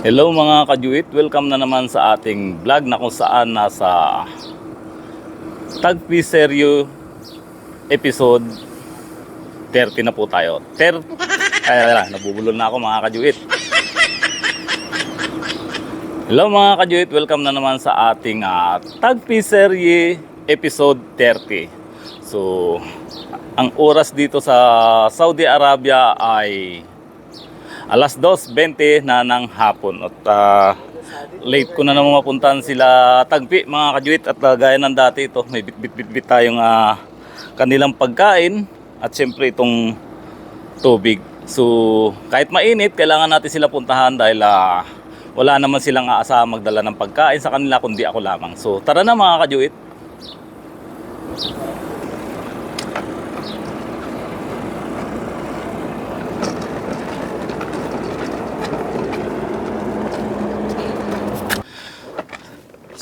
Hello mga kajuit, welcome na naman sa ating vlog na kung saan nasa Tagpi Seryo episode 30 na po tayo. Ter ay, ay, ay, nabubulol na ako mga kajuit. Hello mga kajuit, welcome na naman sa ating uh, Tagpi Serye episode 30. So, ang oras dito sa Saudi Arabia ay alas 2.20 na ng hapon. At ah, late ko na naman mapuntahan sila tagpi mga kajuit. At ah, gaya ng dati ito may bit-bit-bit tayong ah, kanilang pagkain. At syempre itong tubig. So kahit mainit kailangan natin sila puntahan dahil ah, wala naman silang aasahan magdala ng pagkain sa kanila kundi ako lamang. So tara na mga kajuit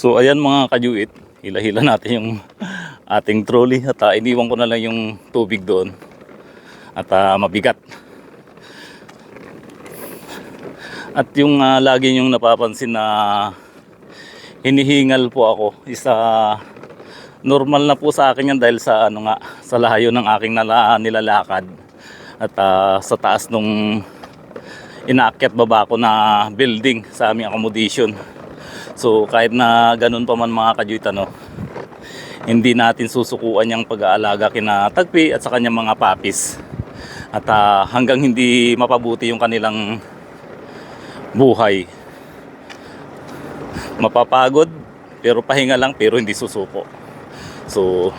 So ayan mga kajuit, hila-hila natin yung ating trolley at ah, iniwan ko na lang yung tubig doon at ah, mabigat. At yung ah, lagi yung napapansin na hinihingal po ako isa normal na po sa akin yan dahil sa ano nga sa layo ng aking nala, nilalakad at ah, sa taas nung inaakyat baba ko na building sa aming accommodation. So kahit na ganun pa man mga kajuit ano, hindi natin susukuan yung pag-aalaga kina Tagpi at sa kanyang mga papis. At ah, hanggang hindi mapabuti yung kanilang buhay. Mapapagod pero pahinga lang pero hindi susuko. So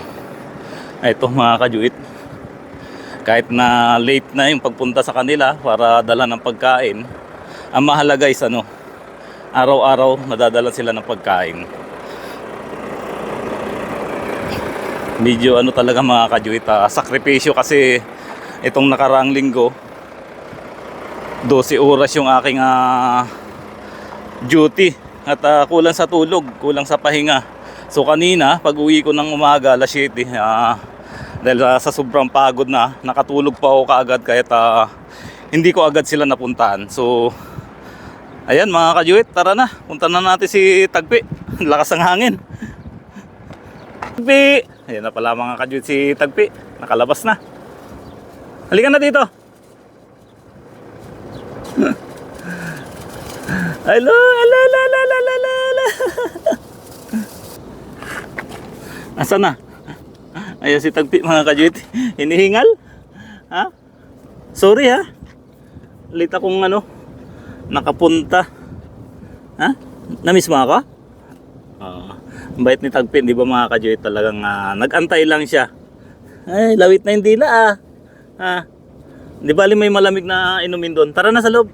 ito mga kajuit kahit na late na yung pagpunta sa kanila para dala ng pagkain ang mahalaga is ano araw-araw nadadala sila ng pagkain. Medyo ano talaga mga kajuit, ah, sakripisyo kasi itong nakaraang linggo 12 oras yung aking ah, duty at ah, kulang sa tulog, kulang sa pahinga. So kanina, pag uwi ko ng umaga, alas 7, ah, dahil ah, sa sobrang pagod na, nakatulog pa ako kaagad kahit ah, hindi ko agad sila napuntahan. So Ayan mga kajuit, tara na. Punta na natin si Tagpi. Lakas ng hangin. Tagpi! Ayan na pala mga kajuit si Tagpi. Nakalabas na. Halika na dito. Hello, ala, ala, ala, ala, ala, ala, ala. Asa na? Ayan si Tagpi mga kajuit. Hinihingal? Ha? Sorry ha. Late akong ano, nakapunta. Ha? Namiss mo ako? Oo. ang bait ni Tagpin, di ba mga kajoy talagang ah, nag-antay lang siya. Ay, lawit na yung dila ah. Ha? Di ba may malamig na inumin doon? Tara na sa loob.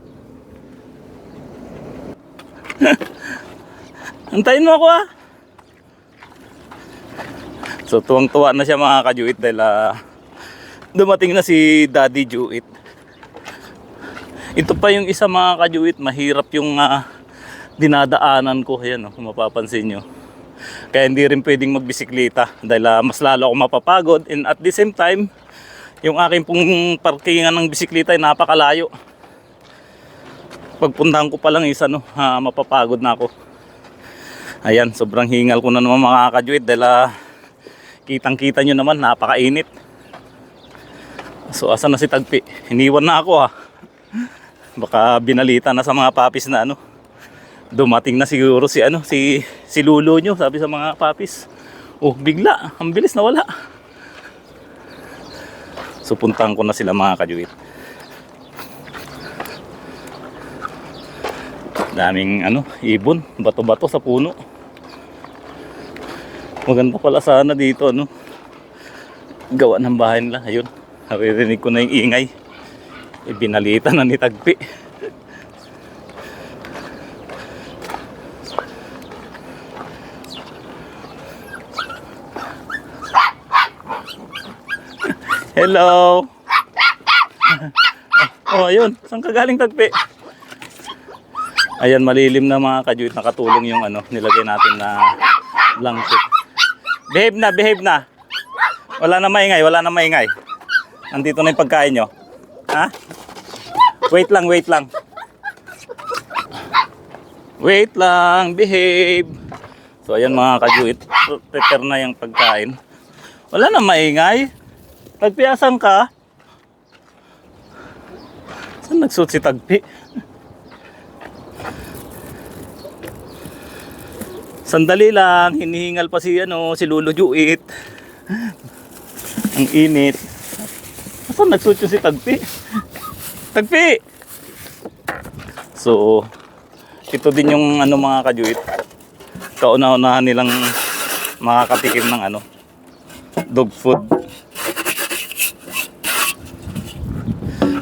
Antayin mo ako ah. So tuwang-tuwa na siya mga kajuit dahil ah, dumating na si Daddy Juit. Ito pa yung isa mga kajuit, mahirap yung ah, dinadaanan ko. Ayan, oh, kung mapapansin nyo. Kaya hindi rin pwedeng magbisikleta dahil ah, mas lalo ako mapapagod. And at the same time, yung aking pong parkingan ng bisikleta ay napakalayo. Pagpuntahan ko pa lang isa, no, ah, mapapagod na ako. Ayan, sobrang hingal ko na naman mga kajuit dahil ah, kitang-kita nyo naman, napakainit. So, asa na si Tagpi? Iniwan na ako ah baka binalita na sa mga papis na ano. Dumating na siguro si ano si si lulo nyo sabi sa mga papis. Oh bigla ang bilis na wala so puntahan ko na sila mga kajuit daming ano ibon bato bato sa puno. Maganda pala sana dito ano. Gawa ng bahay nila ayun. Naririnig ko na yung ingay ibinalita na ni Tagpi. Hello. Oh, ayun. Saan ka galing Tagpi? Ayan, malilim na mga kajuit. Nakatulong yung ano, nilagay natin na blanket. Behave na, behave na. Wala na maingay, wala na maingay. Nandito na yung pagkain nyo. Ha? Wait lang, wait lang. Wait lang, behave. So ayan mga kajuit, prepare na yung pagkain. Wala na maingay. Tagpiasan ka. Saan nagsuot si Tagpi? Sandali lang, hinihingal pa si ano, si Lolo Juit. Ang init. Saan nagsuot yung si Tagpi? Tagpi! So, ito din yung ano mga kajuit. Kauna-unahan nilang makakatikim ng ano, dog food.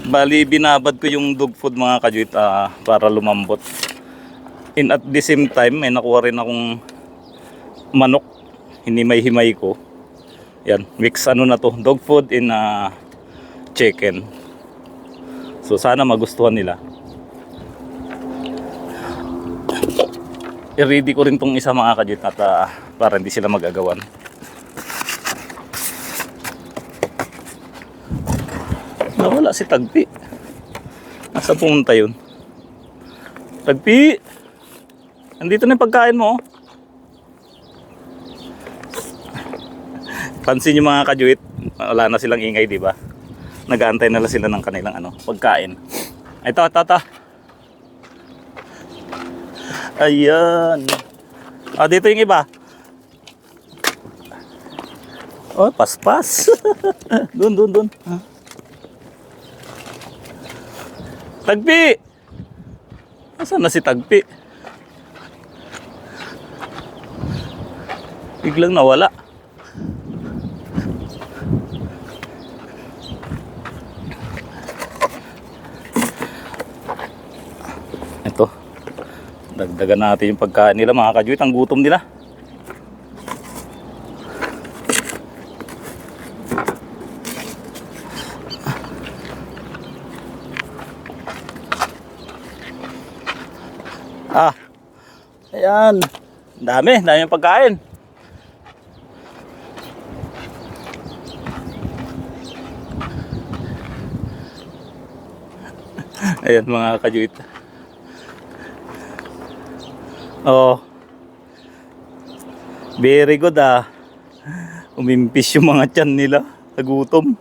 Bali, binabad ko yung dog food mga kajuit ah, para lumambot. And at the same time, may nakuha rin akong manok. Hinimay-himay ko. Yan, mix ano na to, dog food in ah, chicken. So sana magustuhan nila. I-ready ko rin tong isa mga kajuit at ah, para hindi sila magagawan. Nawala si Tagpi. Nasa pumunta yun? Tagpi! Andito na yung pagkain mo. oh. Pansin yung mga kajuit, wala na silang ingay, di ba? Nag-aantay na sila ng kanilang ano, pagkain. Ito, ito, ito. Ayan. Ah, dito yung iba. Oh, paspas. dun, dun, dun. Tagpi! Nasaan na si Tagpi? Biglang nawala. Ito. Dagdagan natin yung pagkain nila mga kajuit. Ang gutom nila. Ah. Ayan. Dami. Dami yung pagkain. Ayan mga kajuit. Oh. Very good ah. Umimpis yung mga tiyan nila. Nagutom.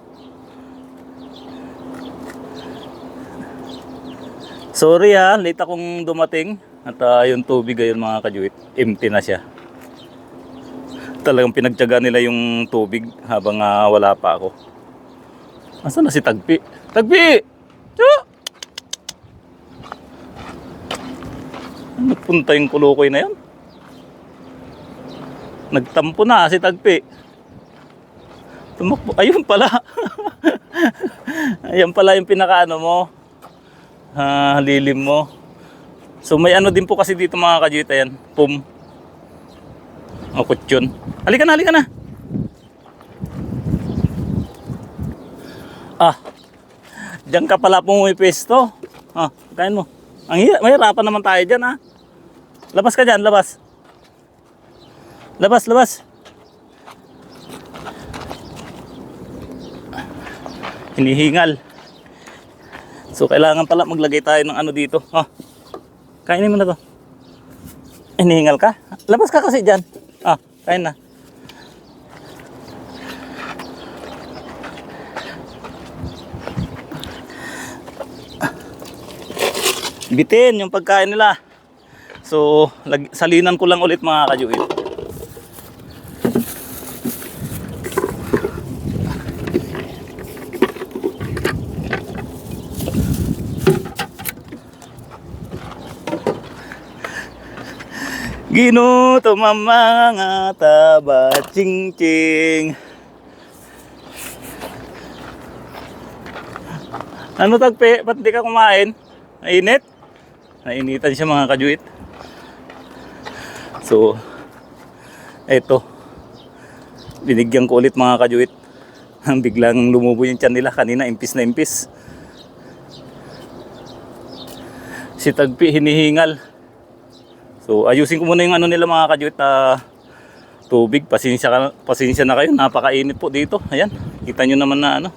Sorry ah, late akong dumating. At ah, yung tubig ayun mga kajuit, empty na siya. Talagang pinagtyaga nila yung tubig habang ah, wala pa ako. Asa na si Tagpi? Tagpi! Tiyo! Nagpunta yung kulukoy na yun. Nagtampo na si Tagpi. Tumakbo. Ayun pala. Ayun pala yung pinakaano mo. Ah, lilim mo. So may ano din po kasi dito mga kajita yan. Pum. O kutsyon. Halika na, halika na. Ah. Diyan ka pala pumipesto. Ah, kain mo. Ang hira, mahirapan naman tayo dyan ah. Labas ka dyan, labas. Labas, labas. Hinihingal. So kailangan pala maglagay tayo ng ano dito. Oh. Kainin mo na to. Hinihingal ka? Labas ka kasi dyan. Ah, kain na. Bitin yung pagkain nila. So, salinan ko lang ulit mga kajuit. Ginuto mga taba ching ching. Ano tagpe? Ba't di ka kumain? Mainit? Nainitan siya mga kajuit. So, eto. Binigyan ko ulit mga kajuit. Biglang lumubo yung tiyan nila. Kanina impis na impis. Si Tagpi hinihingal. So, ayusin ko muna yung ano nila mga kajuit na tubig. Pasensya, ka, pasensya na kayo. Napakainit po dito. Ayan. Kita nyo naman na ano.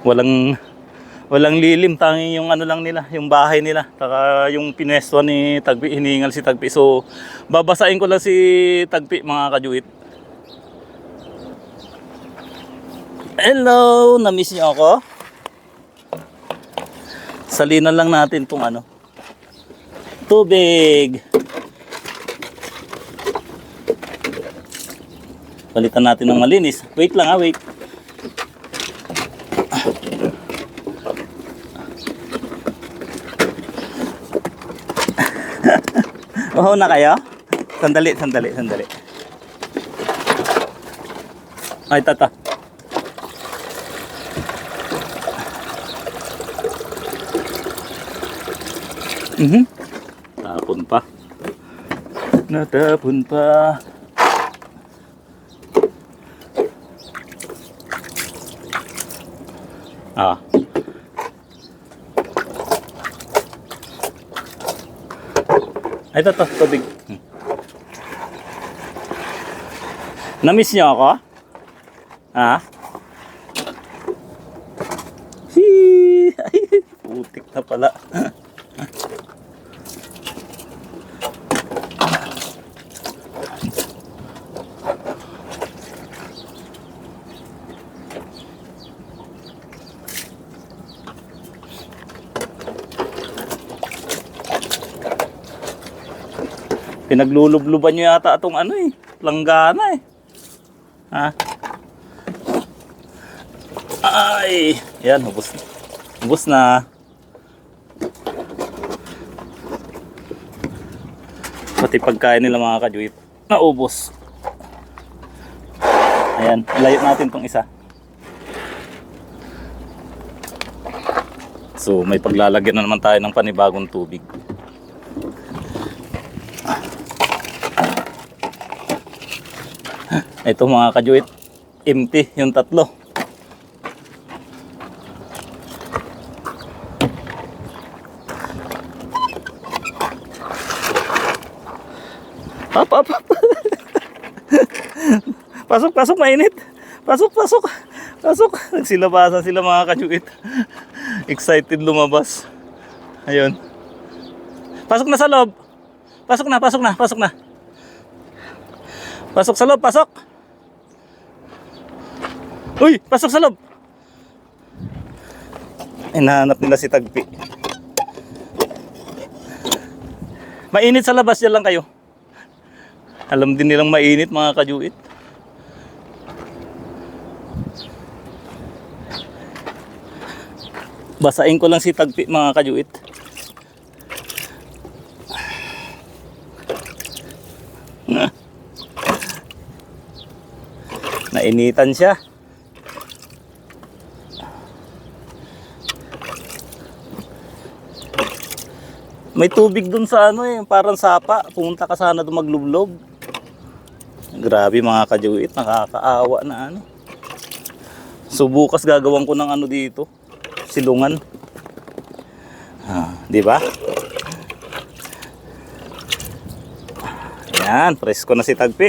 Walang Walang lilim, tanging yung ano lang nila, yung bahay nila. Taka yung pinesto ni Tagpi, hiningal si Tagpi. So, babasain ko lang si Tagpi, mga kajuit. Hello! Na-miss niyo ako? Salinan lang natin tong ano. Tubig! Palitan natin ng malinis. Wait lang ah, wait. Oo na kayo? Sandali, sandali, sandali. Ay, tata. Mhm. Tapon pa. Natapon pa. Ah. Ay, ito, ito, tubig. Hmm. Na-miss niyo ako? Ha? Ay, putik na pala. Pinaglulubluban nyo yata itong ano eh. Langgana eh. Ha? Ay! Yan, ubos na. Ubos na. Pati pagkain nila mga kajuit. Naubos. Ayan, layo natin tong isa. So, may paglalagyan na naman tayo ng panibagong tubig. Ito mga kajuit, empty yung tatlo. Up, up, up. pasok, pasok, mainit. Pasok, pasok. Pasok. Nagsilabasan sila mga kajuit. Excited lumabas. Ayun. Pasok na sa loob. Pasok na, pasok na, pasok na. Pasok sa loob, pasok. Uy, pasok sa loob. Hinahanap nila si Tagpi. Mainit sa labas, yan lang kayo. Alam din nilang mainit mga kajuit. Basain ko lang si Tagpi mga kajuit. Nainitan siya. May tubig dun sa ano eh, parang sapa. Pumunta ka sana doon maglublob. Grabe mga kajuit, nakakaawa na ano. So bukas gagawin ko ng ano dito, silungan. Ah, di ba? Yan, presko na si Tagpi.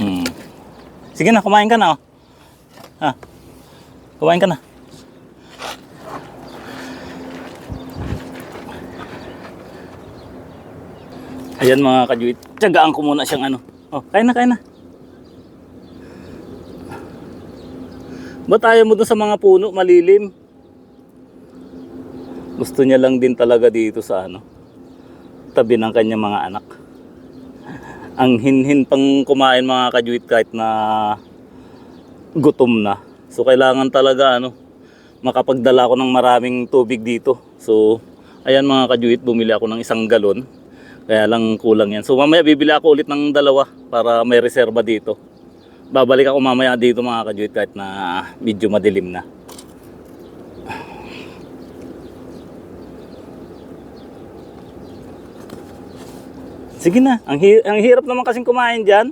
Hmm. Sige na, kumain ka na oh. Ha? Kumain ka na. Ayan mga kajuit. Tiyagaan ko muna siyang ano. Oh, kain na, kain na. Ba't ayaw mo doon sa mga puno, malilim? Gusto niya lang din talaga dito sa ano, tabi ng kanyang mga anak. Ang hinhin pang kumain mga kajuit kahit na gutom na. So kailangan talaga ano, makapagdala ako ng maraming tubig dito. So ayan mga kajuit, bumili ako ng isang galon. Kaya lang kulang yan. So mamaya bibili ako ulit ng dalawa para may reserba dito. Babalik ako mamaya dito mga kajuit kahit na medyo madilim na. Sige na, ang, hi- ang hirap naman kasing kumain dyan.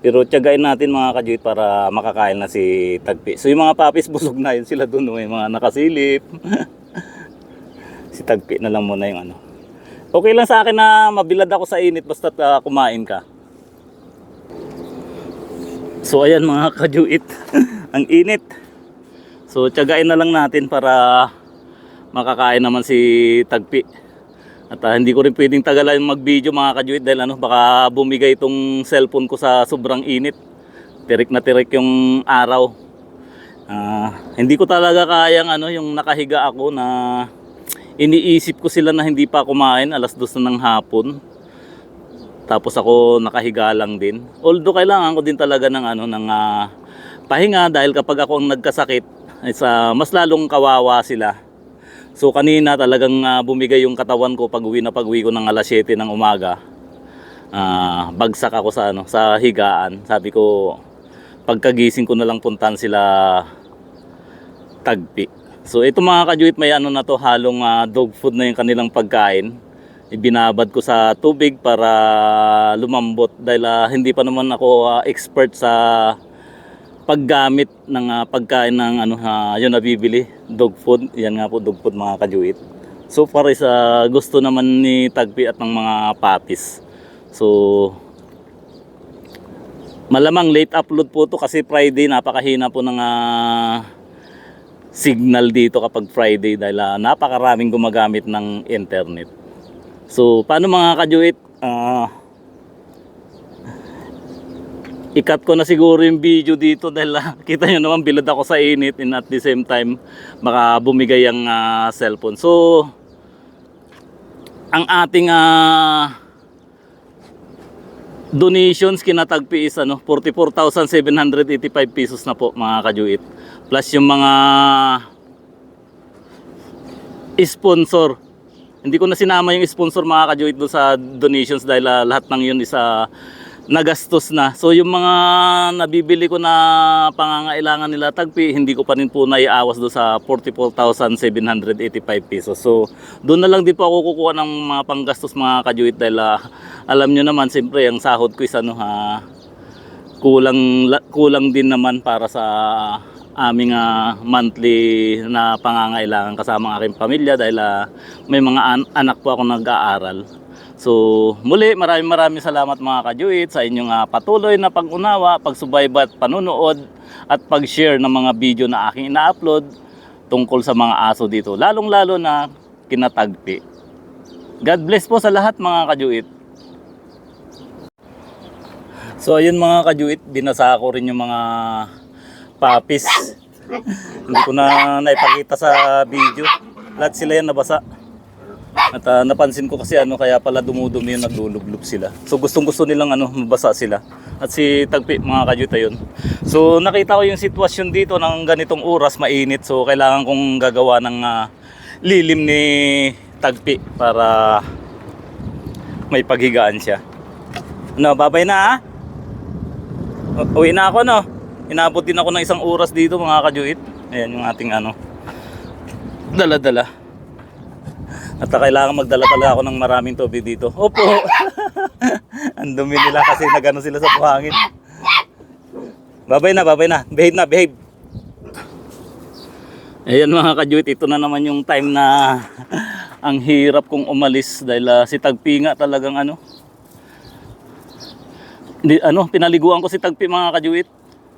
Pero tiyagain natin mga kajuit para makakain na si Tagpi. So yung mga papis busog na yun sila doon, may mga nakasilip. si Tagpi na lang muna yung ano. Okay lang sa akin na mabilad ako sa init basta kumain ka. So ayan mga kajuit, ang init. So tiyagain na lang natin para makakain naman si Tagpi. At ah, hindi ko rin pwedeng tagalan mag-video mga kajuit dahil ano, baka bumigay itong cellphone ko sa sobrang init. Tirik na tirik yung araw. Ah, hindi ko talaga kayang ano, yung nakahiga ako na iniisip ko sila na hindi pa kumain alas dos na ng hapon. Tapos ako nakahiga lang din. Although kailangan ko din talaga ng ano ng ah, pahinga dahil kapag ako ang nagkasakit, is, ah, mas lalong kawawa sila. So kanina talagang ah, bumigay yung katawan ko pag uwi na pag uwi ko ng alas 7 ng umaga. Ah, bagsak ako sa ano sa higaan. Sabi ko pagkagising ko na lang puntan sila tagpi. So ito mga kajuit may ano na to halong ah, dog food na yung kanilang pagkain. Ibinabad ko sa tubig para lumambot dahil ah, hindi pa naman ako ah, expert sa paggamit ng ah, pagkain ng ano ha yun nabibili dog food. Yan nga po dog food mga kajuit so far is ah, gusto naman ni Tagpi at ng mga papis so malamang late upload po to kasi Friday napakahina po ng ah, signal dito kapag Friday dahil ah, napakaraming gumagamit ng internet so paano mga kajuit ah ikat ko na siguro yung video dito dahil ah, kita nyo naman bilad ako sa init and at the same time baka bumigay ang ah, cellphone. So ang ating ah, donations kinatagpi is ano 44,785 pesos na po mga kajuit. Plus yung mga sponsor. Hindi ko na sinama yung sponsor mga kajuit doon sa donations dahil ah, lahat ng yun is ah, nagastos na. So yung mga nabibili ko na pangangailangan nila tagpi, hindi ko pa rin po naiawas doon sa 44,785 pesos. So doon na lang din po ako kukuha ng mga panggastos mga kajuit dahil ah, alam nyo naman siyempre ang sahod ko is ano ha, kulang, la- kulang din naman para sa aming ah, monthly na pangangailangan kasama ang aking pamilya dahil ah, may mga an- anak po ako nag-aaral. So, muli, maraming maraming salamat mga kajuit sa inyong ah, patuloy na pag-unawa, pagsubaybay at panunood at pag-share ng mga video na aking ina-upload tungkol sa mga aso dito, lalong-lalo na kinatagpi. God bless po sa lahat mga kajuit. So ayun mga kajuit, binasa ko rin yung mga papis. Hindi ko na naipakita sa video. Lahat sila yan nabasa. At ah, napansin ko kasi ano kaya pala dumudumi yung naglulublog sila. So gustong gusto nilang ano mabasa sila. At si Tagpi mga kajuta yun. So nakita ko yung sitwasyon dito ng ganitong oras mainit. So kailangan kong gagawa ng ah, lilim ni Tagpi para may paghigaan siya. No, babay na ah. Uwi na ako no. Inabot din ako ng isang oras dito mga kajuit. Ayan yung ating ano. Dala-dala. At kailangan magdala talaga ako ng maraming tubig dito. Opo. Ang dumi nila kasi nagano sila sa buhangin. Babay na, babay na. Behave na, behave. Ayan mga kajuit, ito na naman yung time na ang hirap kong umalis dahil ah, si Tagpi nga talagang ano. Di, ano, pinaliguan ko si Tagpi mga kajuit.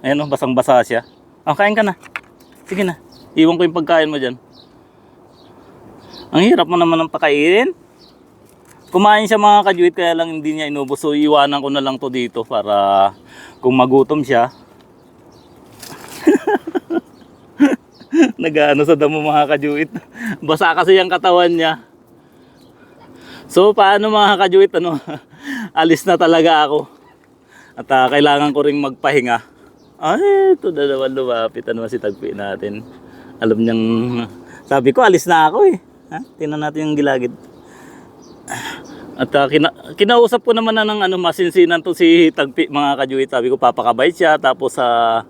Ayan oh, basang-basa siya. Ah, kain ka na. Sige na. Iwan ko yung pagkain mo dyan. Ang hirap mo naman ng pakainin. Kumain siya mga kajuit kaya lang hindi niya inubos. So iwanan ko na lang to dito para kung magutom siya. Nagaano sa damo mga kajuit. Basa kasi yung katawan niya. So paano mga kajuit ano? Alis na talaga ako. At ah, kailangan ko ring magpahinga. Ay, ito na naman lumapit. Ano si tagpi natin? Alam niyang... Sabi ko, alis na ako eh. Ha? Tingnan natin yung gilagid. At ah, kina, kinausap ko naman na ng ano, masinsinan to si Tagpi mga kajuit. Sabi ko, papakabait siya. Tapos sa...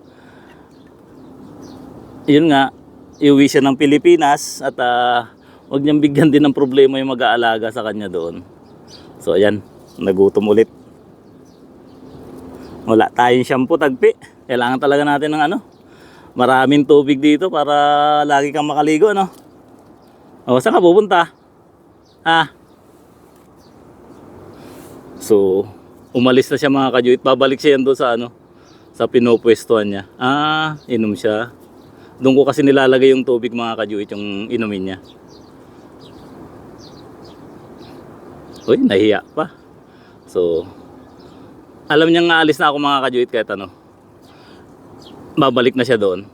yun nga, iuwi siya ng Pilipinas. At ah, huwag niyang bigyan din ng problema yung mag-aalaga sa kanya doon. So ayan, nagutom ulit. Wala tayong shampoo tagpi. Kailangan talaga natin ng ano. Maraming tubig dito para lagi kang makaligo, no? O, saan ka pupunta? Ha? So, umalis na siya mga kajuit. Babalik siya yan doon sa ano, Sa pinupwestuhan niya. Ah, inom siya. Doon ko kasi nilalagay yung tubig mga kajuit, yung inumin niya. Uy, nahiya pa. So, alam niya nga alis na ako mga kajuit kahit ano. Babalik na siya doon.